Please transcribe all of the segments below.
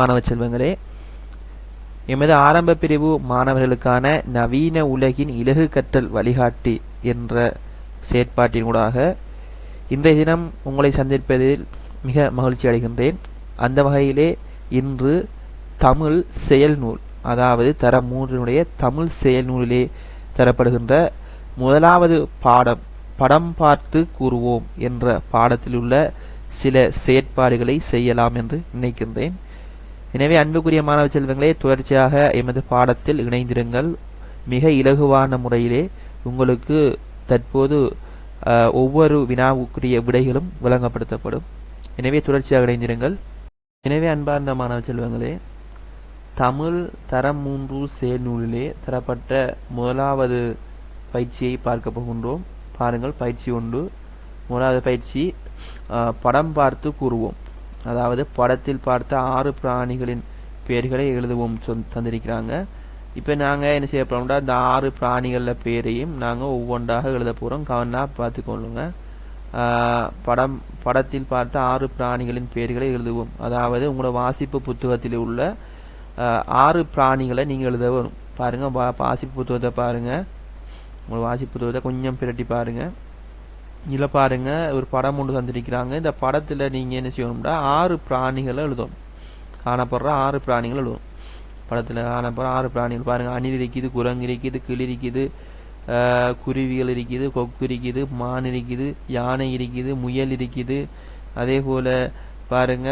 மாணவ செல்வங்களே எமது ஆரம்ப பிரிவு மாணவர்களுக்கான நவீன உலகின் இலகு கற்றல் வழிகாட்டி என்ற செயற்பாட்டினூடாக இன்றைய தினம் உங்களை சந்திப்பதில் மிக மகிழ்ச்சி அடைகின்றேன். அந்த வகையிலே இன்று தமிழ் செயல்நூல் அதாவது தரம் மூன்றினுடைய தமிழ் செயல்நூலிலே தரப்படுகின்ற முதலாவது பாடம் படம் பார்த்து கூறுவோம் என்ற பாடத்தில் உள்ள சில செயற்பாடுகளை செய்யலாம் என்று நினைக்கின்றேன். எனவே அன்புக்குரிய மாணவ செல்வங்களே தொடர்ச்சியாக எமது பாடத்தில் இணைந்திருங்கள். மிக இலகுவான முறையிலே உங்களுக்கு தற்போது ஒவ்வொரு வினாவுக்குரிய விடைகளும் விளங்கப்படுத்தப்படும் எனவே தொடர்ச்சியாக இணைந்திருங்கள். எனவே அன்பார்ந்த மாணவ செல்வங்களே தமிழ் தரம் மூன்று செயல்நூலிலே தரப்பட்ட முதலாவது பயிற்சியை பார்க்க போகின்றோம். பாருங்கள் பயிற்சி ஒன்று. முதலாவது பயிற்சி படம் பார்த்து கூறுவோம். அதாவது படத்தில் பார்த்த ஆறு பிராணிகளின் பெயர்களை எழுதுவோம் தந்திருக்கிறாங்க. இப்போ நாங்கள் என்ன செய்ய போறோம்னா இந்த ஆறு பிராணிகளில் பேரையும் நாங்கள் ஒவ்வொன்றாக எழுத போகிறோம் கவனாக பார்த்துக்கொள்ளுங்க. படம் படத்தில் பார்த்த ஆறு பிராணிகளின் பெயர்களை எழுதுவோம். அதாவது உங்களோட வாசிப்பு புத்தகத்தில் உள்ள ஆறு பிராணிகளை நீங்கள் எழுத வரும். பாருங்கள் வா- வாசிப்பு புத்தகத்தை பாருங்கள் உங்களோட வாசிப்பு புத்தகத்தை கொஞ்சம் பிரட்டி பாருங்கள் இதில் பாருங்க ஒரு படம் ஒன்று தந்திருக்கிறாங்க. இந்த படத்துல நீங்க என்ன செய்யணும்னா ஆறு பிராணிகளை எழுதணும். காணப்படுற ஆறு பிராணிகள் எழுதணும். படத்தில் காணப்படுற ஆறு பிராணிகள் பாருங்க. அணில் இருக்குது குரங்கு இருக்குது கிளி இருக்குது குருவிகள் இருக்குது கொக்கு இருக்குது மான் இருக்குது யானை இருக்குது முயல் இருக்குது. அதே போல பாருங்க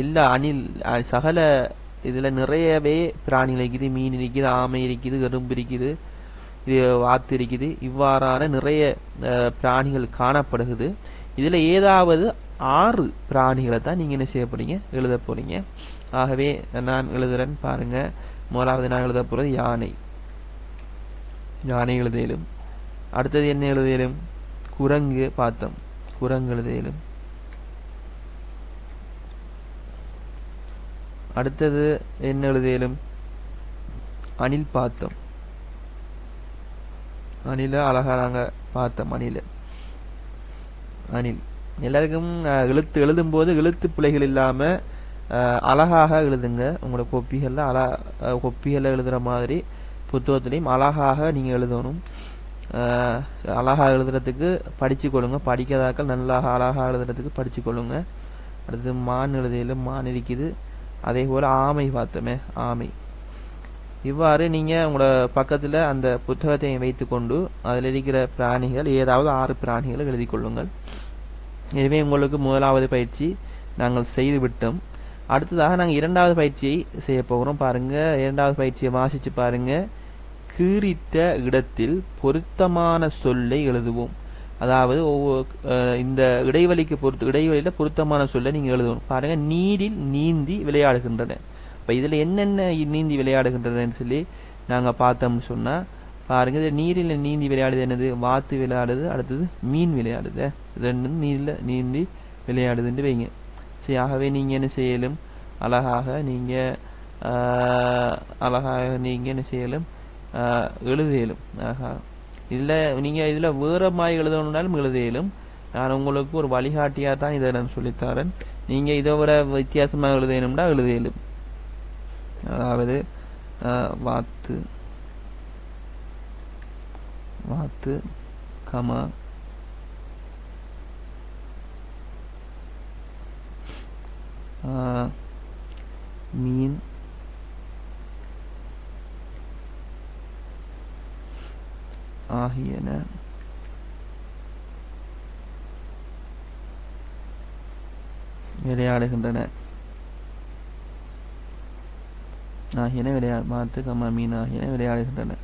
எல்லா அணில் சகல இதில் நிறையவே பிராணிகள் இருக்குது. மீன் இருக்குது ஆமை இருக்குது எறும்பு இருக்குது. இது வாத்து இருக்குது இவ்வாறான நிறைய பிராணிகள் காணப்படுகிறது. இதில் ஏதாவது ஆறு பிராணிகளை தான் நீங்கள் என்ன செய்ய போகிறீங்க எழுத போறீங்க. ஆகவே நான் எழுதுறேன் பாருங்க. முதலாவது நான் எழுத போகிறது யானை. யானை எழுதியலும் அடுத்தது என்ன எழுதியலும் குரங்கு பார்த்தோம். குரங்கு எழுதியலும் அடுத்தது என்ன எழுதியலும் அணில் பார்த்தோம். அணில அழகாக நாங்க பார்த்தோம் அணில. அணில் எல்லாருக்கும் எழுத்து எழுதும் போது எழுத்து பிழைகள் இல்லாம அழகாக எழுதுங்க. உங்களோட கொப்பிகள்ல அழ கொப்பிகளில் கொப்பிகள்ல எழுதுற மாதிரி புத்தகத்திலையும் அழகாக நீங்க எழுதணும். அழகாக எழுதுறதுக்கு படிச்சு கொள்ளுங்க. படிக்காதாக்கள் நல்லா அழகாக எழுதுறதுக்கு படிச்சு கொள்ளுங்க. அடுத்து மான் எழுதியிலும் மான் இருக்குது. அதே போல ஆமை பார்த்தோமே ஆமை. இவ்வாறு நீங்க உங்களோட பக்கத்துல அந்த புத்தகத்தை வைத்துக்கொண்டு அதில் இருக்கிற பிராணிகள் ஏதாவது ஆறு பிராணிகளை எழுதி கொள்ளுங்கள். எனவே உங்களுக்கு முதலாவது பயிற்சி. நாங்கள் செய்து விட்டோம். அடுத்ததாக நாங்கள் இரண்டாவது பயிற்சியை செய்ய போகிறோம். பாருங்க இரண்டாவது பயிற்சியை வாசிச்சு பாருங்க. கீறித்த இடத்தில் பொருத்தமான சொல்லை எழுதுவோம். அதாவது ஒவ்வொரு இந்த இடைவெளிக்கு பொறுத்து இடைவெளியில பொருத்தமான சொல்லை நீங்க எழுதணும் பாருங்க நீரில் நீந்தி விளையாடுகின்றன. இப்போ இதில் என்னென்ன நீந்தி விளையாடுகின்றதுன்னு சொல்லி நாங்கள் பார்த்தோம்னு சொன்னால் பாருங்க இது நீரில் நீந்தி விளையாடுது என்னது? வாத்து விளையாடுது அடுத்தது மீன் விளையாடுது. ரெண்டும் நீரில் நீந்தி விளையாடுதுன்னு வைங்க. சரி ஆகவே நீங்கள் என்ன செய்யலும்? அழகாக நீங்கள் அழகாக நீங்கள் என்ன செய்யலும்? எழுதியலும் ஆஹா. இதில் நீங்கள் இதில் வேற மாதிரி எழுதணுன்னாலும் எழுதியலும் நான் உங்களுக்கு ஒரு வழிகாட்டியாக தான் இதை நான் சொல்லித்தரேன். நீங்கள் இதை விட வித்தியாசமாக எழுதணும்னா எழுதியலும் அதாவது வாத்து வாத்து கமா ஆஹ், மீன் ஆகியன விளையாடுகின்றன. ஆகியன விளையா மாத்து கம்மா மீன் ஆகியன விளையாடுகின்றன.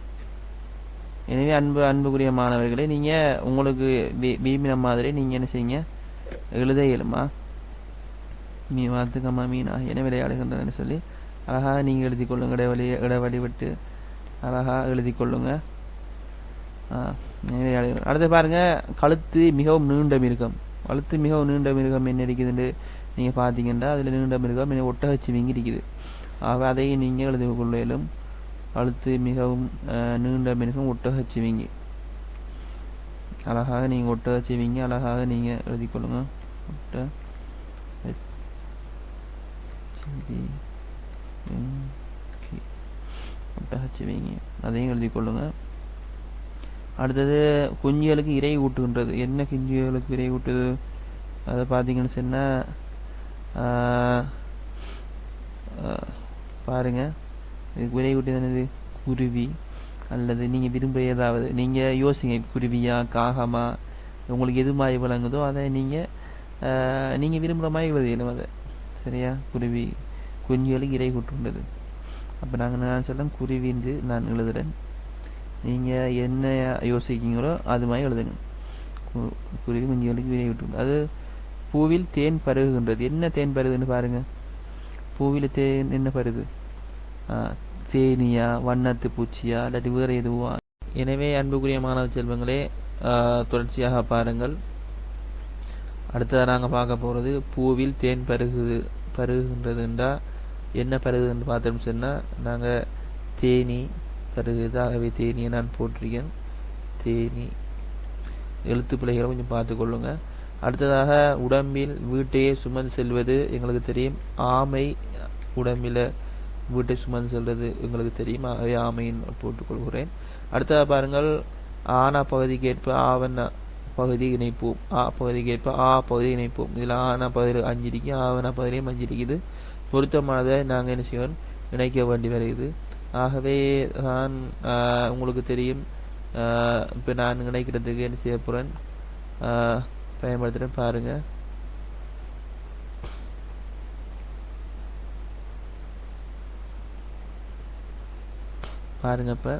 எனவே அன்பு அன்புக்குரிய மாணவர்களே நீங்கள் உங்களுக்கு வி- விரும்பின மாதிரி நீங்கள் என்ன செய்யுங்க? எழுத இயலுமா? மீ மாத்து கம்மா மீன் ஆகியன விளையாடுகின்றன சொல்லி அழகாக நீங்கள் எழுதி கொள்ளுங்க. இடைவெளி இடைவெளி விட்டு அழகாக எழுதி கொள்ளுங்க. ஆ, அடுத்து பாருங்க கழுத்து மிகவும் நீண்ட மிருகம். கழுத்து மிகவும் நீண்ட மிருகம் என்ன இருக்குதுன்னு நீங்கள் பார்த்தீங்கன்னா அதில் நீண்ட மிருகம் என்ன ஒட்டகச்சிவிங்கி இருக்குது ஆக அதையும் நீங்கள் எழுதி கொள்ளையிலும் அழுத்து மிகவும் நீண்ட நீண்ட மிருகம் ஒட்டகச்சிவிங்கி அழகாக நீங்க ஒட்டகச்சிவிங்கி அழகாக நீங்கள் எழுதி கொள்ளுங்க. ஒட்ட சிவி எம் அதையும் எழுதி கொள்ளுங்க. அடுத்தது குஞ்சுகளுக்கு இறை ஊட்டுகின்றது. என்ன குஞ்சுகளுக்கு இறை ஊட்டுது? அதை பார்த்தீங்கன்னு சொன்னால் பாருங்க. இதுக்கு விரை என்னது? குருவி. அல்லது நீங்கள் விரும்புகிற ஏதாவது நீங்கள் யோசிங்க குருவியா காகமா உங்களுக்கு எது மாதிரி விளங்குதோ அதை நீங்கள் நீங்கள் விரும்புகிற மாதிரி விளையணும் அதை. சரியா? குருவி. குஞ்சுகளுக்கு இறை கூட்டுண்டது அப்போ நாங்கள் நான் சொல்ல குருவி என்று நான் எழுதுறேன். நீங்கள் என்ன யோசிக்கிறீங்களோ அது மாதிரி எழுதுங்க கு- குருவி குஞ்சுகளுக்கு இறை கூட்டு அது பூவில் தேன் பருகுகின்றது என்ன தேன் பருகுன்னு பாருங்க. பூவில் தேன் என்ன பருகு தேனியா வண்ணத்து பூச்சியா இல்லாட்டி வேறு எதுவா? எனவே அன்புக்குரிய மாணவ செல்வங்களே தொடர்ச்சியாக பாருங்கள். அடுத்ததாக நாங்கள் பார்க்க போகிறது பூவில் தேன் பருகுது பருகுகின்றதுன்றா என்ன பருகுதுன்னு பார்த்தோம்னு சொன்னால் நாங்கள் தேனி பருகுது ஆகவே தேனியை நான் போட்டிருக்கேன். தேனி. எழுத்து பிள்ளைகளை கொஞ்சம் பார்த்துக்கொள்ளுங்கள் அடுத்ததாக உடம்பில் வீட்டையே சுமந்து செல்வது எங்களுக்கு தெரியும். ஆமை உடம்பில் வீட்டை சுமந்து செல்வது எங்களுக்கு தெரியும். ஆகவே ஆமையின் போட்டுக்கொள்கிறேன் அடுத்ததாக பாருங்கள். ஆனா பகுதிக்கு ஏற்ப ஆவண பகுதி இணைப்போம். ஆ பகுதிக்கு ஏற்ப ஆ பகுதி இணைப்போம். இதில் ஆனா பகுதி அஞ்சு இருக்கு ஆவண பகுதியும் அஞ்சு இருக்குது பொருத்தமானதை நாங்கள் என்ன செய்வோம்? இணைக்க வேண்டி வருகிறது. ஆகவே நான் உங்களுக்கு தெரியும். இப்போ நான் இணைக்கிறதுக்கு என்ன செய்ய போகிறேன் பயன்படுத்துகிறேன் பாருங்க. பாருங்க இப்போ.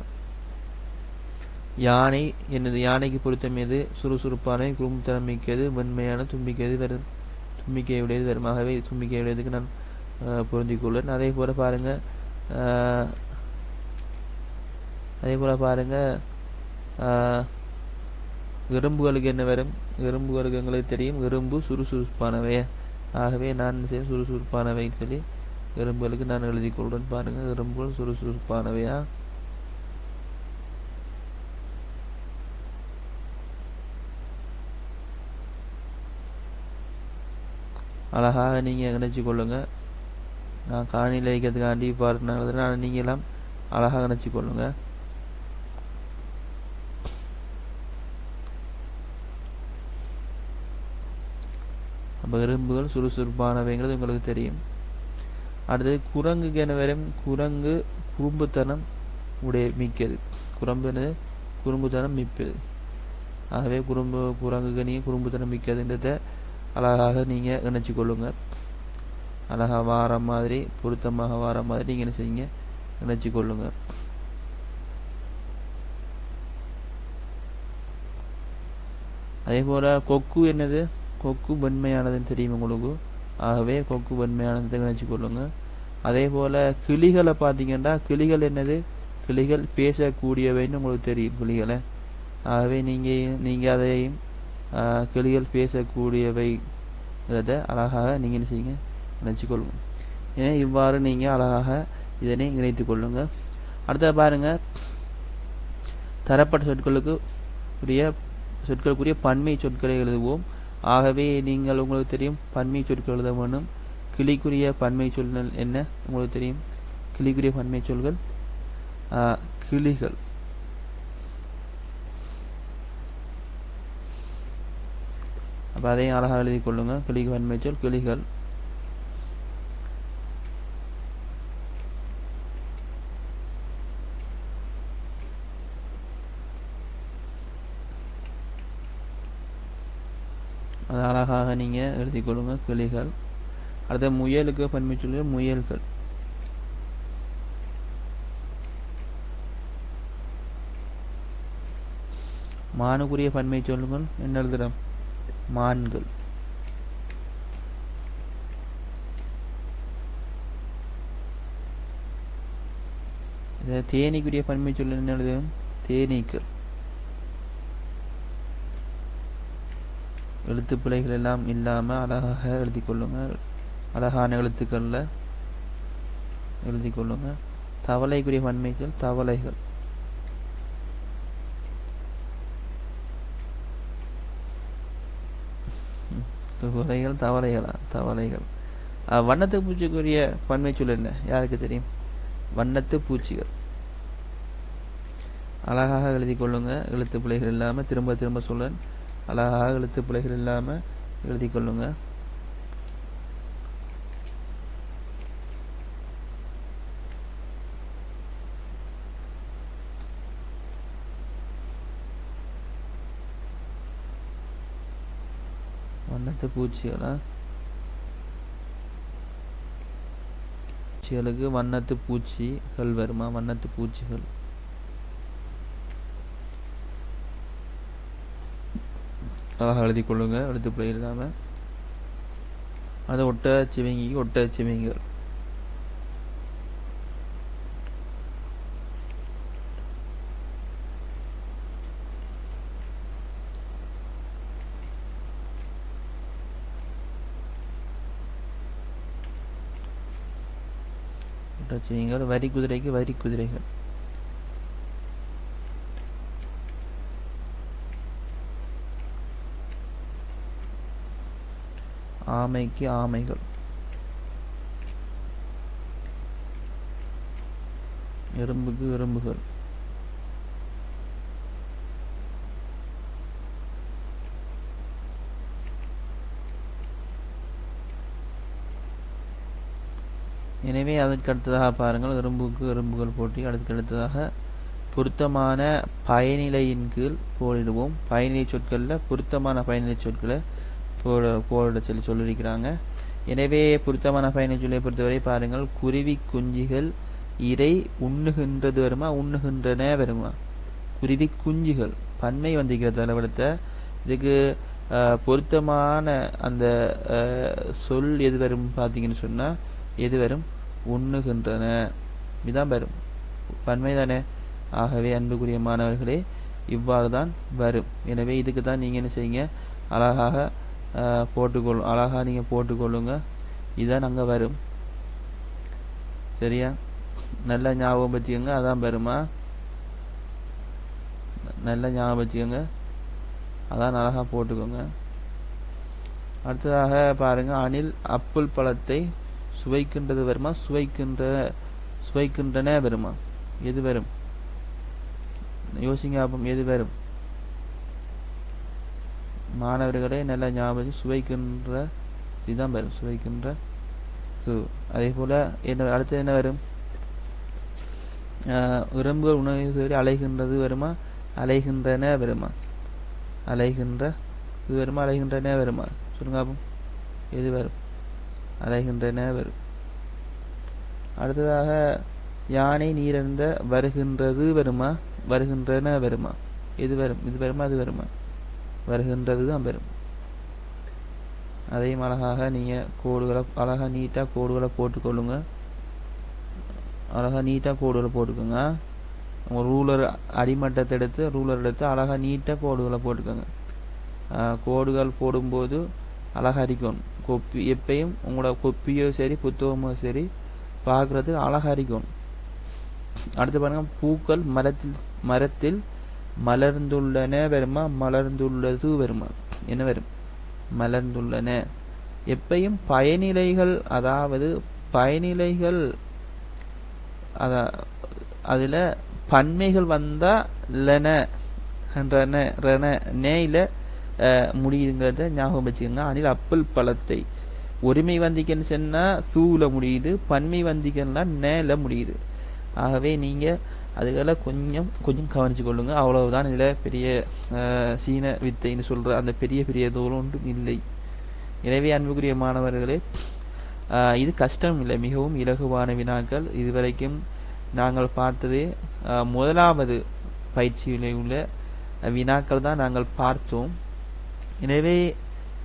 யானை எனது யானைக்கு பொருத்தம் எது சுறுசுறுப்பான குறும்புத்தனம் மிக்கது வெண்மையான தும்பிக்கையது வெறும் தும்பிக்கையுடையது வெறுமாகவே தும்பிக்கையுடையதுக்கு நான் பொருந்திக்கொள்வேன் அதே போல பாருங்க ஆஹ், அதே போல பாருங்க ஆஹ், எறும்புகளுக்கு என்ன வரும்? எறும்புகளுக்கு எங்களுக்கு தெரியும். எறும்பு சுறுசுறுப்பானவை ஆகவே நான் செய்ய சுறுசுறுப்பானவைன்னு சொல்லி எறும்புகளுக்கு நான் எழுதி கொள்றேன் பாருங்க. எறும்புகள் சுறுசுறுப்பானவையா? அழகாக நீங்கள் நினைச்சு கொள்ளுங்க. நான் காணியில் வைக்கிறதுக்காண்டி இவ்வாறு நான் நீங்கள் எல்லாம் அழகாக நினைச்சு கொள்ளுங்க. எறும்புகள் சுறுசுறுப்பானவைங்கிறது உங்களுக்கு தெரியும். அடுத்தது குரங்குக்கு என்ன வரும் குரங்கு குறும்புத்தனம் உடைய மிக்கது குரம்பு என்னது? குறும்புத்தனம் மிப்பது ஆகவே குறும்பு குரங்குக்கு நீங்கள் குறும்புத்தனம் மிக்கதுன்றத அழகாக நீங்கள் இணைச்சி கொள்ளுங்க. அழகா வார மாதிரி பொருத்தமாக வார மாதிரி நீங்கள் என்ன செய்யுங்க? இணைச்சி கொள்ளுங்க. அதே போல கொக்கு என்னது? கொக்கு வன்மையானதுன்னு தெரியும் உங்களுக்கு? ஆகவே கொக்கு வெண்மையானதை நினைச்சு கொள்ளுங்க. அதே போல கிளிகளை பார்த்தீங்கன்னா கிளிகள் என்னது? கிளிகள் பேசக்கூடியவைன்னு உங்களுக்கு தெரியும் கிளிகளை. ஆகவே நீங்கள் நீங்கள் அதையும் கிளிகள் பேசக்கூடியவைங்கிறத அழகாக நீங்கள் என்ன செய்யுங்க? நினைச்சு கொள்ளுங்க. ஏன்னா இவ்வாறு நீங்கள் அழகாக இதனை இணைத்து கொள்ளுங்க. அடுத்தது பாருங்க. தரப்பட்ட சொற்களுக்கு உரிய சொற்களுக்குரிய பன்மை சொற்களை எழுதுவோம். ஆகவே நீங்கள் உங்களுக்கு தெரியும் பன்மை சொற்கள் எழுத வேண்டும். கிளிக்குரிய பன்மை சொல் என்ன? உங்களுக்கு தெரியும். கிளிக்குரிய பன்மை சொல்கள் ஆஹ், கிளிகள். அப்போ அதையும் அழகாக எழுதி கொள்ளுங்கள் கிளிக்கு பன்மை சொல் கிளிகள். அது அழகாக நீங்க எழுதி கொள்ளுங்க கிளிகள். அடுத்த முயலுக்கு பன்மை முயல்கள். மானுக்குரிய பன்மை சொல்லுங்கள் என்ன எழுதுறோம்? மான்கள். தேனிக்குரிய தேனீக்குரிய பன்மை சொல்லு என்ன எழுதும் தேனீக்கள். எழுத்து பிழைகள் எல்லாம் இல்லாம அழகாக எழுதி கொள்ளுங்க. அழகான எழுத்துக்கள்ல எழுதி கொள்ளுங்க. தவளைக்குரிய வன்மைகள் தவளைகள். ம், தவளைகளா? தவளைகள். வண்ணத்து பூச்சிக்குரிய பன்மை சொல் என்ன? யாருக்கு தெரியும்? வண்ணத்து பூச்சிகள். அழகாக எழுதி கொள்ளுங்க. எழுத்து பிழைகள் இல்லாம திரும்ப திரும்ப சொல்ல அழகாக எழுத்து பிழைகள் இல்லாம எழுதி கொள்ளுங்க. வண்ணத்து பூச்சிகளா? பூச்சிகளுக்கு வண்ணத்து பூச்சிகள் வருமா? வண்ணத்து பூச்சிகள். அழகாக எழுதி கொள்ளுங்க. எழுத்து பிழை இல்லாம அது ஒட்ட சிவிங்கி ஒட்ட சிவிங்கிகள் ஒட்ட சிவிங்கிகள் வரி குதிரைக்கு வரி குதிரைகள். ஆமைக்கு ஆமைகள். எறும்புக்கு எறும்புகள். எனவே அதற்கு அடுத்ததாக பாருங்கள் எறும்புக்கு எறும்புகள் போட்டி அடுத்து அடுத்ததாக பொருத்தமான பயனிலையின் கீழ் போரிடுவோம் பயனிலை சொற்களில் பொருத்தமான பயனிலை சொற்களை போட போட சொல்லி சொல்லியிருக்கிறாங்க எனவே பொருத்தமான பயண சொல்லை பொறுத்தவரை பாருங்கள் குருவி குஞ்சுகள் இறை உண்ணுகின்றது வருமா உண்ணுகின்றன வருமா? குருவி குஞ்சுகள் பன்மை வந்திருக்கிற அளவெடுத்த. இதுக்கு பொருத்தமான அந்த சொல் எது வரும் பார்த்தீங்கன்னு சொன்னால் எது வரும்? உண்ணுகின்றன. இதுதான் வரும். பன்மை தானே? ஆகவே அன்புக்குரிய மாணவர்களே இவ்வாறு தான் வரும். எனவே இதுக்கு தான் நீங்கள் என்ன செய்யுங்க? அழகாக போட்டுக்கொள்ளும் அழகா நீங்கள் போட்டுக்கொள்ளுங்க. இதுதான் அங்கே வரும். சரியா? நல்ல ஞாபகம் வச்சுக்கோங்க அதான் வருமா நல்ல ஞாபகம் வச்சுக்கோங்க. அதான் அழகா போட்டுக்கோங்க. அடுத்ததாக பாருங்க அணில் அப்புள் பழத்தை சுவைக்கின்றது வருமா சுவைக்கின்ற சுவைக்கின்றன வருமா எது வரும்? யோசிங்க எது வரும்? மாணவர்களே நல்ல ஞாபகம் சுவைக்கின்ற இதுதான் வரும் சுவைக்கின்ற சு. அதே போல என்ன அடுத்து என்ன வரும்? ஆஹ் உணவு உணவை அலைகின்றது வருமா? அலைகின்றன வருமா? அலைகின்ற இது வருமா? அலைகின்றன வருமா? சொல்லுங்க அப்போ எது வரும்? அலைகின்றன வரும். அடுத்ததாக யானை நீரந்த வருகின்றது வருமா? வருகின்றன வருமா? எது வரும்? இது வருமா? அது வருமா? வருகின்றது தான் பெரும். அதையும் அழகாக நீங்கள் கோடுகளை அழகாக நீட்டாக கோடுகளை போட்டுக்கொள்ளுங்க. அழகாக நீட்டாக கோடுகளை போட்டுக்கோங்க. உங்கள் ரூலர் அடிமட்டத்தை எடுத்து ரூலர் எடுத்து அழகாக நீட்டாக கோடுகளை போட்டுக்கோங்க. கோடுகள் போடும்போது அழகா கொப்பி எப்பயும் உங்களோட கொப்பியோ சரி புத்தகமோ சரி பார்க்குறதுக்கு அழகா அடுத்து பாருங்கள் பூக்கள் மரத்தில் மரத்தில் மலர்ந்துள்ளன வருமா? மலர்ந்துள்ளது வருமா? என்ன வரும்? மலர்ந்துள்ளன. எப்பயும் பயனிலைகள் அதாவது பயனிலைகள் அதா அதுல பன்மைகள் வந்தா லன என்ற ரன நேயில முடியுங்கிறத ஞாபகம் வச்சுக்கோங்க. அதில் அப்பல் பழத்தை. ஒருமை வந்திக்கன்னு சொன்னா சூவில் முடியுது பன்மை வந்திக்கன்னா நேல முடியுது. ஆகவே நீங்க அதுக்கெல்லாம் கொஞ்சம் கொஞ்சம் கவனித்து கொள்ளுங்கள் அவ்வளவுதான் இதில் பெரிய சீன வித்தைன்னு சொல்கிற அந்த பெரிய பெரிய தூரம் ஒன்றும் இல்லை. எனவே அன்புக்குரிய மாணவர்களே இது கஷ்டம் இல்லை. மிகவும் இலகுவான வினாக்கள். இதுவரைக்கும் நாங்கள் பார்த்ததே முதலாவது பயிற்சியிலே உள்ள வினாக்கள் தான் நாங்கள் பார்த்தோம். எனவே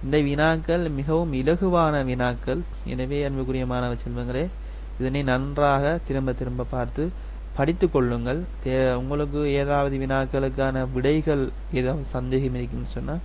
இந்த வினாக்கள் மிகவும் இலகுவான வினாக்கள். எனவே அன்புக்குரிய மாணவ செல்வங்களே இதனை நன்றாக திரும்ப திரும்ப பார்த்து படித்து கொள்ளுங்கள். தே- உங்களுக்கு ஏதாவது வினாக்களுக்கான விடைகள் ஏதாவது சந்தேகம் இருக்குன்னு சொன்னால்